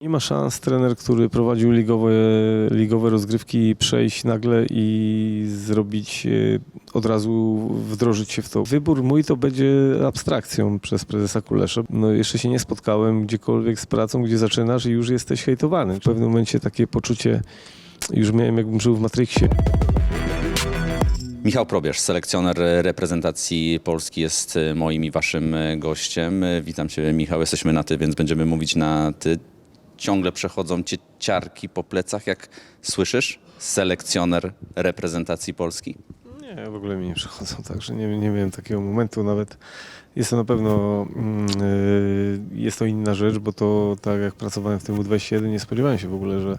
Nie ma szans trener, który prowadził ligowe, ligowe rozgrywki, przejść nagle i zrobić e, od razu, wdrożyć się w to. Wybór mój to będzie abstrakcją przez prezesa Kulesza. No jeszcze się nie spotkałem gdziekolwiek z pracą, gdzie zaczynasz i już jesteś hejtowany. W pewnym momencie takie poczucie już miałem jakbym żył w Matrixie. Michał Probierz, selekcjoner reprezentacji Polski jest moim i waszym gościem. Witam cię Michał, jesteśmy na ty, więc będziemy mówić na ty. Ciągle przechodzą cię ciarki po plecach, jak słyszysz? Selekcjoner reprezentacji Polski. Nie, w ogóle mi nie przychodzą, także nie, nie miałem takiego momentu nawet. Jest to na pewno, mm, y, jest to inna rzecz, bo to tak jak pracowałem w tym U21, nie spodziewałem się w ogóle, że,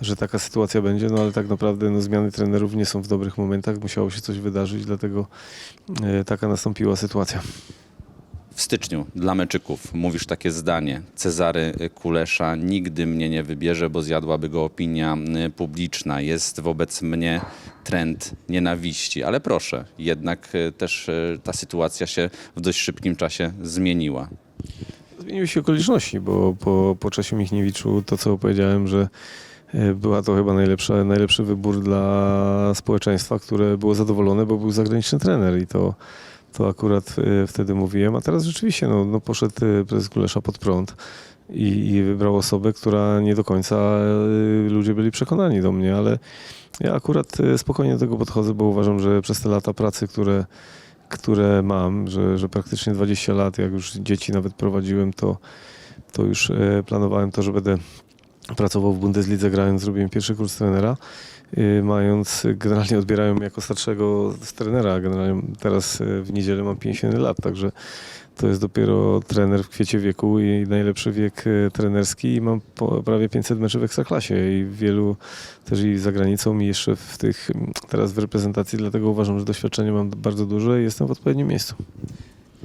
że taka sytuacja będzie, no ale tak naprawdę no, zmiany trenerów nie są w dobrych momentach, musiało się coś wydarzyć, dlatego y, taka nastąpiła sytuacja. W styczniu dla meczyków mówisz takie zdanie. Cezary Kulesza nigdy mnie nie wybierze, bo zjadłaby go opinia y, publiczna. Jest wobec mnie trend nienawiści. Ale proszę, jednak y, też y, ta sytuacja się w dość szybkim czasie zmieniła. Zmieniły się okoliczności, bo po, po Czesiu Michniewiczu to, co powiedziałem, że była to chyba najlepsza, najlepszy wybór dla społeczeństwa, które było zadowolone, bo był zagraniczny trener i to, to akurat e, wtedy mówiłem. A teraz rzeczywiście no, no poszedł e, prezes Kulesza pod prąd i, i wybrał osobę, która nie do końca e, ludzie byli przekonani do mnie, ale ja akurat spokojnie do tego podchodzę, bo uważam, że przez te lata pracy, które które mam, że, że praktycznie 20 lat, jak już dzieci nawet prowadziłem, to, to już planowałem to, że będę pracował w Bundeslidze, grając, zrobiłem pierwszy kurs trenera, mając, generalnie odbierają mnie jako starszego trenera, generalnie teraz e, w niedzielę mam 50 lat, także to jest dopiero trener w kwiecie wieku i najlepszy wiek e, trenerski i mam prawie 500 meczów w Ekstraklasie i wielu też i za granicą i jeszcze w tych, teraz w reprezentacji, dlatego uważam, że doświadczenie mam bardzo duże i jestem w odpowiednim miejscu.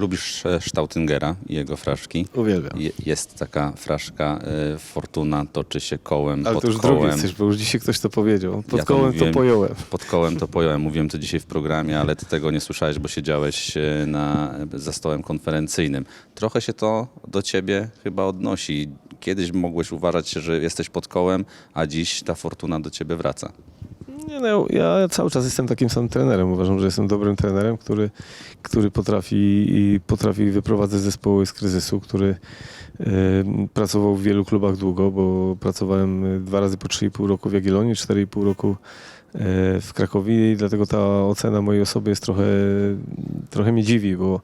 Lubisz e, Stautingera i jego fraszki? Uwielbiam. Je, jest taka fraszka, e, Fortuna toczy się kołem, Ale pod to już drugi jesteś, bo już dzisiaj ktoś to powiedział. Pod Ja to kołem mówiłem. to pojąłem. Pod kołem to pojąłem, mówiłem to dzisiaj w programie, ale ty tego nie słyszałeś, bo siedziałeś e, na, za stołem konferencyjnym. Trochę się to do ciebie chyba odnosi. Kiedyś mogłeś uważać, że jesteś pod kołem, a dziś ta fortuna do ciebie wraca. Nie, no, ja cały czas jestem takim samym trenerem. Uważam, że jestem dobrym trenerem, który, który potrafi, potrafi wyprowadzać zespoły z kryzysu, który pracował w wielu klubach długo, bo pracowałem e, dwa razy po 3,5 roku w Jagiellonii, 4,5 roku e, w Krakowie i dlatego ta ocena mojej osoby jest trochę, trochę mnie dziwi, bo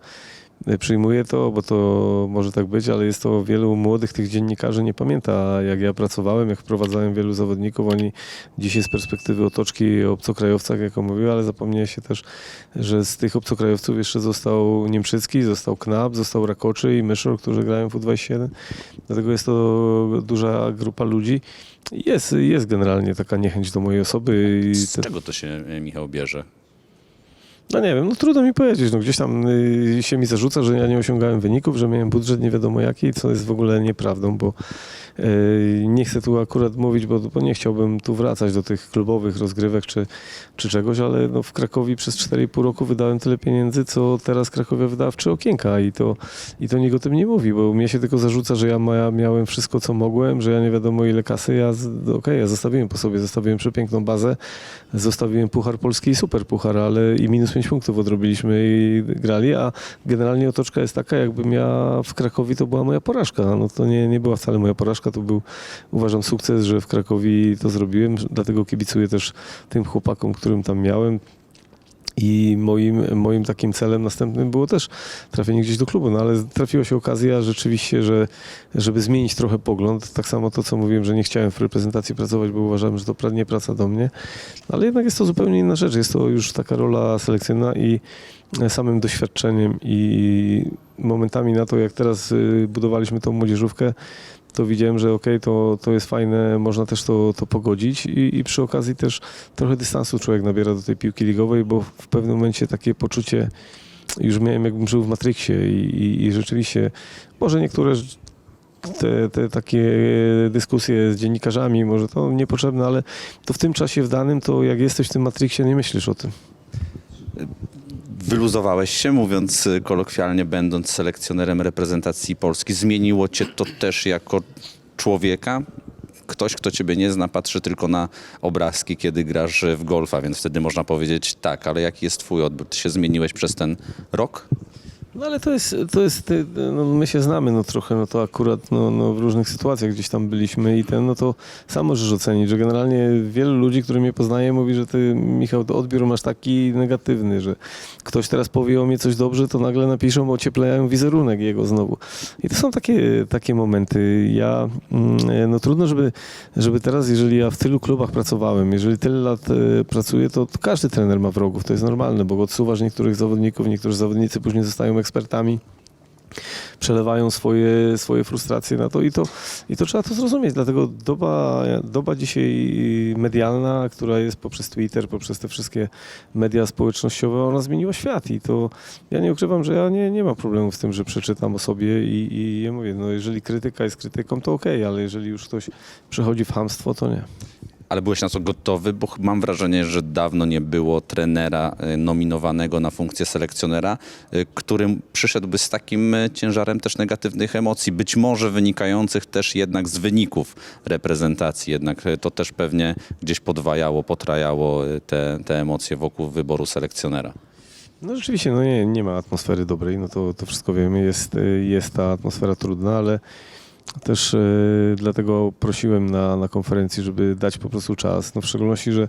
przyjmuję to, bo to może tak być, ale jest to wielu młodych tych dziennikarzy nie pamięta, jak ja pracowałem, jak wprowadzałem wielu zawodników, oni dzisiaj z perspektywy otoczki o obcokrajowcach, jak mówił, ale zapomniał się też, że z tych obcokrajowców jeszcze został Niemczycki, został Knap, został Rakoczy i Myszor, którzy grają w U21. Dlatego jest to duża grupa ludzi. Jest, jest generalnie taka niechęć do mojej osoby. Z te, czego to się, e, Michał, bierze? No nie wiem, no trudno mi powiedzieć. No gdzieś tam y, się mi zarzuca, że ja nie osiągałem wyników, że miałem budżet nie wiadomo jaki, co jest w ogóle nieprawdą, bo y, nie chcę tu akurat mówić, bo, bo nie chciałbym tu wracać do tych klubowych rozgrywek czy, czy czegoś, ale no w Krakowie przez 4,5 roku wydałem tyle pieniędzy, co teraz Krakowia wydała w trzy okienka i to, i to nikt o tym nie mówi, bo mnie się tylko zarzuca, że ja ma, miałem wszystko, co mogłem, że ja nie wiadomo ile kasy, ja, okej, ja zostawiłem po sobie, zostawiłem przepiękną bazę, zostawiłem Puchar Polski i Super Puchar, ale i minus 5 punktów odrobiliśmy i grali, a generalnie otoczka jest taka, jakbym ja w Krakowie to była moja porażka. No to nie, nie była wcale moja porażka, to był uważam sukces, że w Krakowie to zrobiłem, dlatego kibicuję też tym chłopakom, którym tam miałem. I moim, moim takim celem następnym było też trafienie gdzieś do klubu, no ale trafiła się okazja rzeczywiście, że żeby zmienić trochę pogląd, tak samo to, co mówiłem, że nie chciałem w reprezentacji pracować, bo uważałem, że to nie praca do mnie, ale jednak jest to zupełnie inna rzecz, jest to już taka rola selekcyjna i samym doświadczeniem i momentami na to, jak teraz y, budowaliśmy tą młodzieżówkę, to widziałem, że okej, to, to jest fajne, można też to, to pogodzić i, i przy okazji też trochę dystansu człowiek nabiera do tej piłki ligowej, bo w pewnym momencie takie poczucie już miałem jakbym żył w Matrixie i, i, i rzeczywiście może niektóre te, te takie dyskusje z dziennikarzami, może to niepotrzebne, ale to w tym czasie w danym, to jak jesteś w tym Matrixie, nie myślisz o tym. Wyluzowałeś się, mówiąc y, kolokwialnie, będąc selekcjonerem reprezentacji Polski. Zmieniło cię to też jako człowieka. Ktoś, kto ciebie nie zna, patrzy tylko na obrazki, kiedy grasz w golfa, więc wtedy można powiedzieć tak, ale jaki jest twój odbiór? Ty się zmieniłeś przez ten rok? No ale to jest, to jest y, no, my się znamy no trochę, no to akurat no, no, w różnych sytuacjach gdzieś tam byliśmy i ten, no to sam możesz ocenić, że generalnie wielu ludzi, który mnie poznaje, mówi, że ty, Michał, to odbiór masz taki negatywny, że ktoś teraz powie o mnie coś dobrze, to nagle napiszą, ocieplają wizerunek jego znowu. I to są takie, takie momenty. Ja, mm, no trudno, żeby, żeby teraz, jeżeli ja w tylu klubach pracowałem, jeżeli tyle lat e, pracuję, to każdy trener ma wrogów, to jest normalne, bo odsuwasz niektórych zawodników, niektórzy zawodnicy później zostają ekspertami przelewają swoje, swoje frustracje na to i, to i to trzeba to zrozumieć. Dlatego doba, doba dzisiaj medialna, która jest poprzez Twitter, poprzez te wszystkie media społecznościowe, ona zmieniła świat i to ja nie ukrywam, że ja nie, nie mam problemu z tym, że przeczytam o sobie i, i ja mówię, no jeżeli krytyka jest krytyką, to okej, ale jeżeli już ktoś przechodzi w hamstwo, to nie. Ale byłeś na to gotowy, bo mam wrażenie, że dawno nie było trenera y, nominowanego na funkcję selekcjonera, y, którym przyszedłby z takim y, ciężarem też negatywnych emocji, być może wynikających też jednak z wyników reprezentacji. Jednak to też pewnie gdzieś podwajało, potrajało te, te emocje wokół wyboru selekcjonera. No rzeczywiście, no nie, nie ma atmosfery dobrej, no to, to wszystko wiemy, jest, jest ta atmosfera trudna, ale też y, dlatego prosiłem na, na konferencji, żeby dać po prostu czas, no w szczególności, że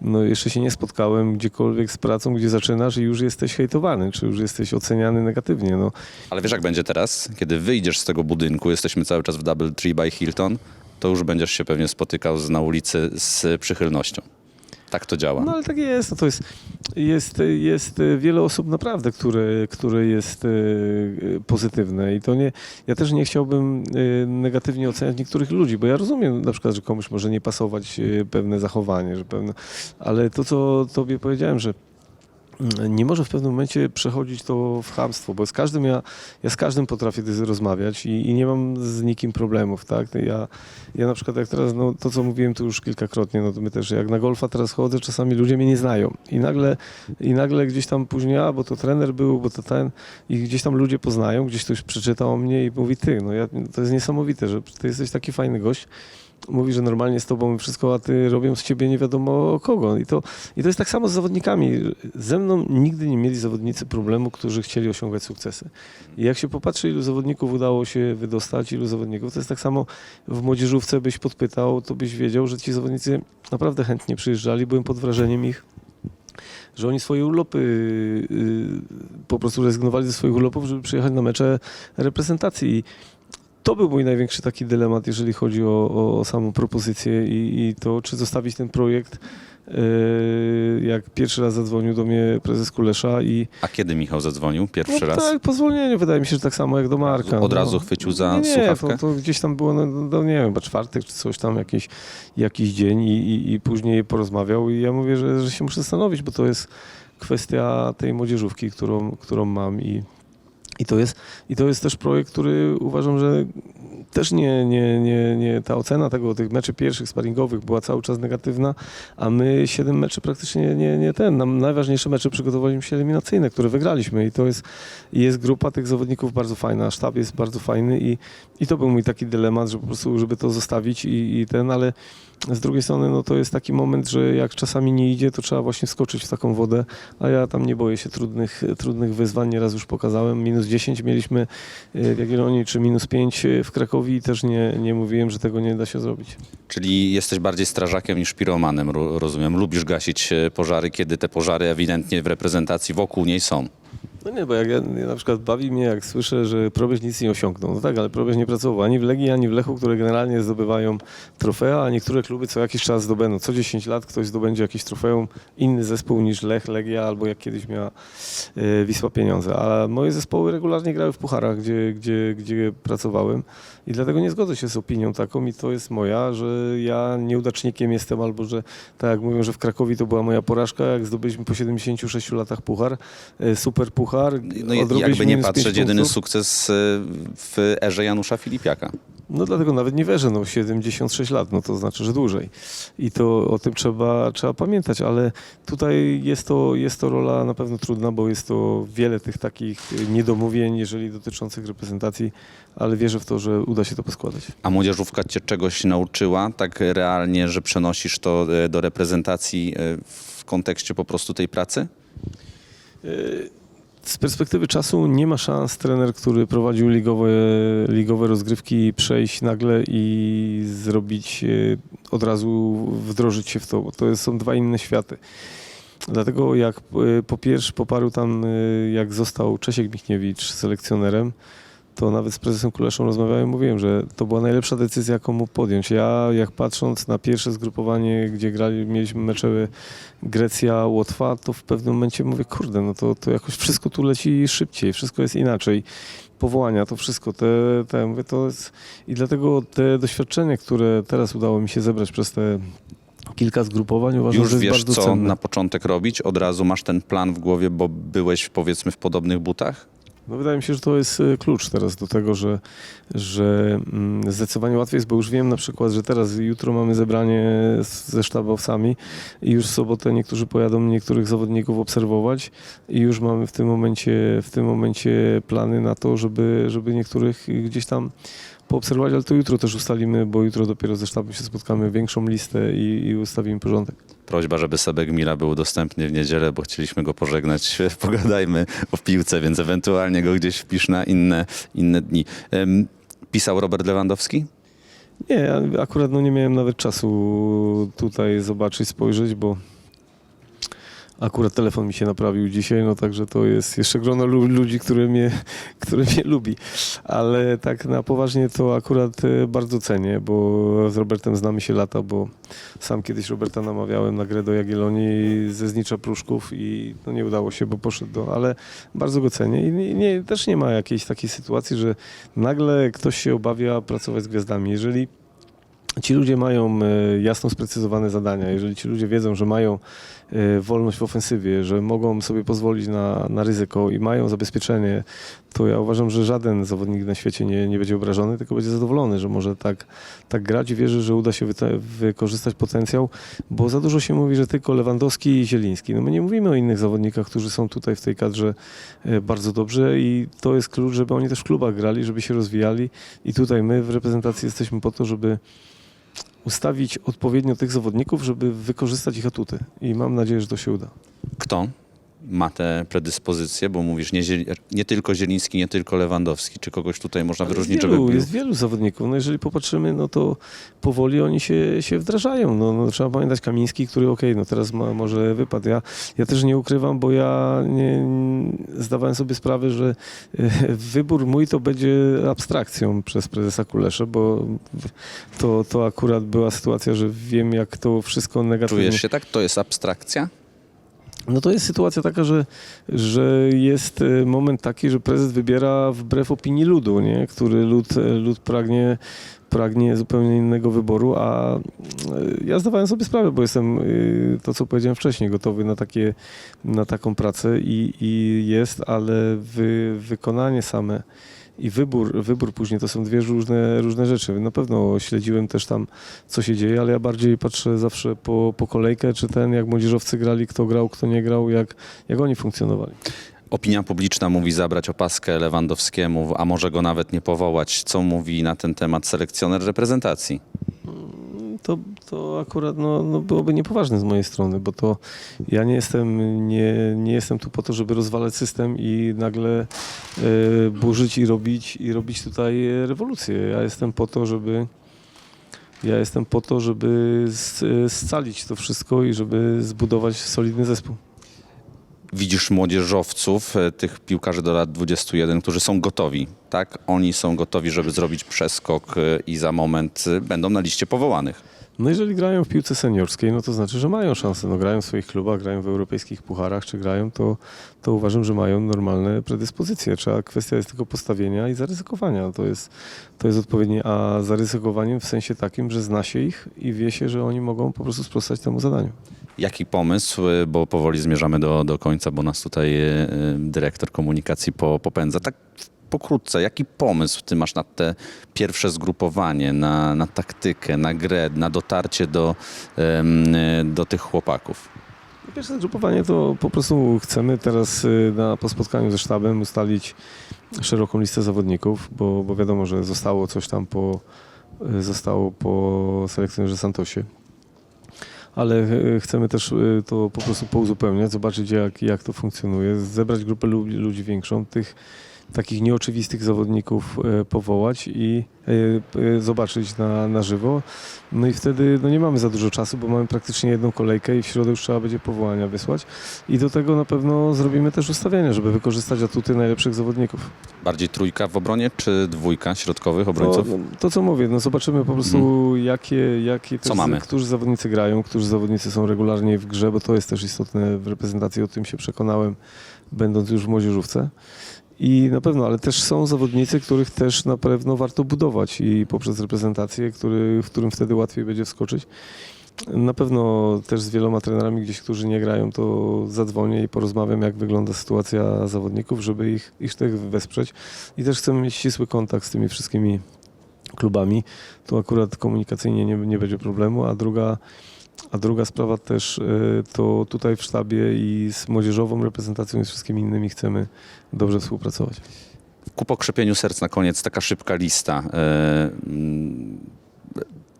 no jeszcze się nie spotkałem gdziekolwiek z pracą, gdzie zaczynasz i już jesteś hejtowany, czy już jesteś oceniany negatywnie, no. Ale wiesz jak będzie teraz? Kiedy wyjdziesz z tego budynku, jesteśmy cały czas w Double Tree by Hilton, to już będziesz się pewnie spotykał z, na ulicy z przychylnością. Tak to działa. No ale tak jest, no to jest, jest, jest wiele osób naprawdę, które, które jest e, pozytywne i to nie, ja też nie chciałbym e, negatywnie oceniać niektórych ludzi, bo ja rozumiem na przykład, że komuś może nie pasować e, pewne zachowanie, że pewne, ale to co tobie powiedziałem, że nie może w pewnym momencie przechodzić to w chamstwo, bo z każdym ja, ja z każdym potrafię rozmawiać i, i nie mam z nikim problemów, tak? Ja, ja na przykład jak teraz, no to co mówiłem tu już kilkakrotnie, no to my też jak na golfa teraz chodzę, czasami ludzie mnie nie znają i nagle, i nagle gdzieś tam później, a bo to trener był, bo to ten i gdzieś tam ludzie poznają, gdzieś ktoś przeczytał o mnie i mówi ty, no ja, to jest niesamowite, że ty jesteś taki fajny gość, mówi, że normalnie z tobą wszystko, a ty robią z ciebie nie wiadomo kogo. I to, I to jest tak samo z zawodnikami. Ze mną nigdy nie mieli zawodnicy problemu, którzy chcieli osiągać sukcesy. I jak się popatrzy, ilu zawodników udało się wydostać, ilu zawodników, to jest tak samo w młodzieżówce byś podpytał, to byś wiedział, że ci zawodnicy naprawdę chętnie przyjeżdżali, byłem pod wrażeniem ich że oni swoje urlopy y, po prostu rezygnowali ze swoich urlopów, żeby przyjechać na mecze reprezentacji. To był mój największy taki dylemat, jeżeli chodzi o, o, samą propozycję i, i to, czy zostawić ten projekt. Y, Jak pierwszy raz zadzwonił do mnie prezes Kulesza i A kiedy Michał zadzwonił pierwszy no, raz? tak, po zwolnieniu wydaje mi się, że tak samo jak do Marka. Od no. razu chwycił za nie, nie, słuchawkę? To, to gdzieś tam było, no, no nie wiem, chyba czwartek czy coś tam, jakiś, jakiś dzień i, i, i później porozmawiał i ja mówię, że, że się muszę zastanowić, bo to jest kwestia tej młodzieżówki, którą, którą mam i, i, to jest, i to jest też projekt, który uważam, że też nie, nie, nie, nie ta ocena tego, tych meczy pierwszych sparingowych była cały czas negatywna, a my siedem meczy praktycznie nie, nie ten, nam najważniejsze mecze przygotowaliśmy się eliminacyjne, które wygraliśmy i to jest, jest grupa tych zawodników bardzo fajna, sztab jest bardzo fajny i, i to był mój taki dylemat, że po prostu, żeby to zostawić i, i ten, ale z drugiej strony, no to jest taki moment, że jak czasami nie idzie, to trzeba właśnie wskoczyć w taką wodę, a ja tam nie boję się trudnych, trudnych wyzwań, nieraz już pokazałem, minus 10 mieliśmy e, w Jagiellonii, czy minus 5 w I też nie, nie mówiłem, że tego nie da się zrobić. Czyli jesteś bardziej strażakiem niż piromanem, ro- rozumiem. Lubisz gasić e, pożary, kiedy te pożary ewidentnie w reprezentacji wokół niej są. No nie, bo jak ja, ja na przykład bawi mnie, jak słyszę, że Probierz nic nie osiągnął. No tak, ale Probierz nie pracował ani w Legii, ani w Lechu, które generalnie zdobywają trofea, a niektóre kluby co jakiś czas zdobędą. Co 10 lat ktoś zdobędzie jakieś trofeum, inny zespół niż Lech, Legia, albo jak kiedyś miała e, Wisła Pieniądze. A moje zespoły regularnie grały w pucharach, gdzie, gdzie, gdzie pracowałem i dlatego nie zgodzę się z opinią taką i to jest moja, że ja nieudacznikiem jestem, albo że tak jak mówią, że w Krakowie to była moja porażka, jak zdobyliśmy po 76 latach puchar, e, super puchar. No i jakby nie patrzeć, jedyny sukces y, w erze Janusza Filipiaka. No dlatego nawet nie wierzę, no 76 lat, no to znaczy, że dłużej. I to o tym trzeba, trzeba pamiętać, ale tutaj jest to, jest to rola na pewno trudna, bo jest to wiele tych takich niedomówień, jeżeli dotyczących reprezentacji, ale wierzę w to, że uda się to poskładać. A młodzieżówka cię czegoś nauczyła tak realnie, że przenosisz to e, do reprezentacji e, w kontekście po prostu tej pracy? Z perspektywy czasu nie ma szans trener, który prowadził ligowe, ligowe rozgrywki, przejść nagle i zrobić, e, od razu wdrożyć się w to, to są dwa inne światy. Dlatego jak e, po pierwsze, po paru tam, e, jak został Czesiek Michniewicz selekcjonerem, to nawet z prezesem Kuleszą rozmawiałem, mówiłem, że to była najlepsza decyzja, jaką mógł podjąć. Ja, jak patrząc na pierwsze zgrupowanie, gdzie grali, mieliśmy mecze Grecja, Łotwa, to w pewnym momencie mówię, kurde, no to, to jakoś wszystko tu leci szybciej, wszystko jest inaczej. Powołania, to wszystko, te, te, mówię, to jest... I dlatego te doświadczenie, które teraz udało mi się zebrać przez te kilka zgrupowań, uważam, Już że jest wiesz, bardzo co cenne. na początek robić? Od razu masz ten plan w głowie, bo byłeś powiedzmy w podobnych butach? No wydaje mi się, że to jest e, klucz teraz do tego, że, że mm, zdecydowanie łatwiej jest, bo już wiem na przykład, że teraz jutro mamy zebranie ze sztabowcami i już w sobotę niektórzy pojadą niektórych zawodników obserwować i już mamy w tym momencie, w tym momencie plany na to, żeby, żeby niektórych gdzieś tam poobserwować, ale to jutro też ustalimy, bo jutro dopiero ze sztabem się spotkamy, większą listę i, i ustawimy porządek. Prośba, żeby Sebek Mila był dostępny w niedzielę, bo chcieliśmy go pożegnać. Pogadajmy o piłce, więc ewentualnie go gdzieś wpisz na inne, inne dni. Pisał Robert Lewandowski? Nie, akurat no nie miałem nawet czasu tutaj zobaczyć, spojrzeć, bo akurat telefon mi się naprawił dzisiaj, no także to jest jeszcze grono lu- ludzi, które mnie, które mnie lubi. Ale tak na poważnie to akurat e, bardzo cenię, bo z Robertem znamy się lata, bo sam kiedyś Roberta namawiałem na grę do Jagiellonii ze Znicza Pruszków i no nie udało się, bo poszedł do, ale bardzo go cenię i nie, nie, też nie ma jakiejś takiej sytuacji, że nagle ktoś się obawia pracować z gwiazdami. Jeżeli ci ludzie mają e, jasno sprecyzowane zadania, jeżeli ci ludzie wiedzą, że mają wolność w ofensywie, że mogą sobie pozwolić na, na ryzyko i mają zabezpieczenie, to ja uważam, że żaden zawodnik na świecie nie, nie będzie obrażony, tylko będzie zadowolony, że może tak, tak grać i wierzy, że uda się wykorzystać potencjał, bo za dużo się mówi, że tylko Lewandowski i Zieliński. No my nie mówimy o innych zawodnikach, którzy są tutaj w tej kadrze e, bardzo dobrze i to jest klucz, żeby oni też w klubach grali, żeby się rozwijali i tutaj my w reprezentacji jesteśmy po to, żeby ustawić odpowiednio tych zawodników, żeby wykorzystać ich atuty. I mam nadzieję, że to się uda. Kto ma te predyspozycje? Bo mówisz nie, nie tylko Zieliński, nie tylko Lewandowski. Czy kogoś tutaj można wyróżnić, jest, żeby wielu, był? jest wielu zawodników. No jeżeli popatrzymy, no to powoli oni się, się wdrażają. No, no, trzeba pamiętać Kamiński, który okej, no teraz ma, może wypadł. Ja, ja też nie ukrywam, bo ja nie, zdawałem sobie sprawę, że e, wybór mój to będzie abstrakcją przez prezesa Kuleszę, bo to, to akurat była sytuacja, że wiem jak to wszystko negatywnie... Czujesz się tak? To jest abstrakcja? No to jest sytuacja taka, że, że jest e, moment taki, że prezes wybiera wbrew opinii ludu, nie? który lud, e, lud pragnie, pragnie zupełnie innego wyboru, a e, ja zdawałem sobie sprawę, bo jestem, e, to co powiedziałem wcześniej, gotowy na, takie, na taką pracę i, i jest, ale wy, wykonanie same i wybór, wybór później to są dwie różne, różne rzeczy. Na pewno śledziłem też tam, co się dzieje, ale ja bardziej patrzę zawsze po, po kolejkę, czy ten, jak młodzieżowcy grali, kto grał, kto nie grał, jak, jak oni funkcjonowali. Opinia publiczna mówi zabrać opaskę Lewandowskiemu, a może go nawet nie powołać. Co mówi na ten temat selekcjoner reprezentacji? To, to akurat no, no byłoby niepoważne z mojej strony, bo to ja nie jestem, nie, nie jestem tu po to, żeby rozwalać system i nagle e, burzyć i robić, i robić tutaj e, rewolucję. Ja jestem po to, żeby ja jestem po to, żeby z- scalić to wszystko i żeby zbudować solidny zespół. Widzisz młodzieżowców, e, tych piłkarzy do lat 21, którzy są gotowi, tak? Oni są gotowi, żeby zrobić przeskok e, i za moment e, będą na liście powołanych. No jeżeli grają w piłce seniorskiej, no to znaczy, że mają szansę. No grają w swoich klubach, grają w europejskich pucharach, czy grają, to, to uważam, że mają normalne predyspozycje. Trzeba, kwestia jest tylko postawienia i zaryzykowania. To jest, to jest odpowiednie, a zaryzykowaniem w sensie takim, że zna się ich i wie się, że oni mogą po prostu sprostać temu zadaniu. Jaki pomysł, bo powoli zmierzamy do, do końca, bo nas tutaj y, y, dyrektor komunikacji po, popędza. Tak pokrótce, jaki pomysł ty masz na te pierwsze zgrupowanie, na, na taktykę, na grę, na dotarcie do, do tych chłopaków? Pierwsze zgrupowanie to po prostu chcemy teraz y, na, po spotkaniu ze sztabem ustalić szeroką listę zawodników, bo, bo wiadomo, że zostało coś tam po, y, zostało po selekcjonerze Santosie. Ale y, chcemy też to po prostu pouzupełniać, zobaczyć jak, jak to funkcjonuje, zebrać grupę lu- ludzi większą, tych takich nieoczywistych zawodników y, powołać i y, y, zobaczyć na, na żywo. No i wtedy no nie mamy za dużo czasu, bo mamy praktycznie jedną kolejkę i w środę już trzeba będzie powołania wysłać. I do tego na pewno zrobimy też ustawienia, żeby wykorzystać atuty najlepszych zawodników. Bardziej trójka w obronie, czy dwójka środkowych To, obrońców? to co mówię, no zobaczymy po prostu jakie, jakie Co też, mamy? którzy zawodnicy grają, którzy zawodnicy są regularnie w grze, bo to jest też istotne w reprezentacji, o tym się przekonałem, będąc już w młodzieżówce. I na pewno, ale też są zawodnicy, których też na pewno warto budować i poprzez reprezentację, który, w którym wtedy łatwiej będzie wskoczyć. Na pewno też z wieloma trenerami gdzieś, którzy nie grają, to zadzwonię i porozmawiam, jak wygląda sytuacja zawodników, żeby ich, ich wesprzeć. I też chcemy mieć ścisły kontakt z tymi wszystkimi klubami. Tu akurat komunikacyjnie nie, nie będzie problemu, a druga, a druga sprawa też y, to tutaj w sztabie i z młodzieżową reprezentacją i z wszystkimi innymi chcemy dobrze współpracować. Ku pokrzepieniu serc na koniec taka szybka lista e,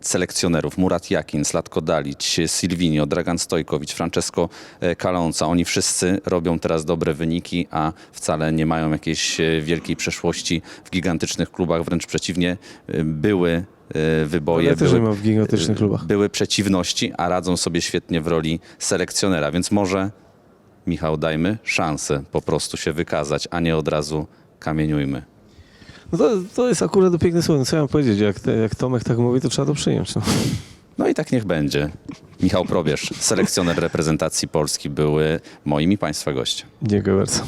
selekcjonerów. Murat Jakin, Slatko Dalić, Silvinio, Dragan Stojkowicz, Francesco e, Calonca. Oni wszyscy robią teraz dobre wyniki, a wcale nie mają jakiejś e, wielkiej przeszłości w gigantycznych klubach. Wręcz przeciwnie, e, były wyboje, Ja też były, w gigantycznych klubach. były przeciwności, a radzą sobie świetnie w roli selekcjonera. Więc może, Michał, dajmy szansę po prostu się wykazać, a nie od razu kamieniujmy. No to, to jest akurat piękne słowo. No Co ja mam powiedzieć? Jak, te, jak Tomek tak mówi, to trzeba to przyjąć. No. No i tak niech będzie. Michał Probierz, selekcjoner reprezentacji Polski, były moim i Państwa gościem. Dziękuję bardzo.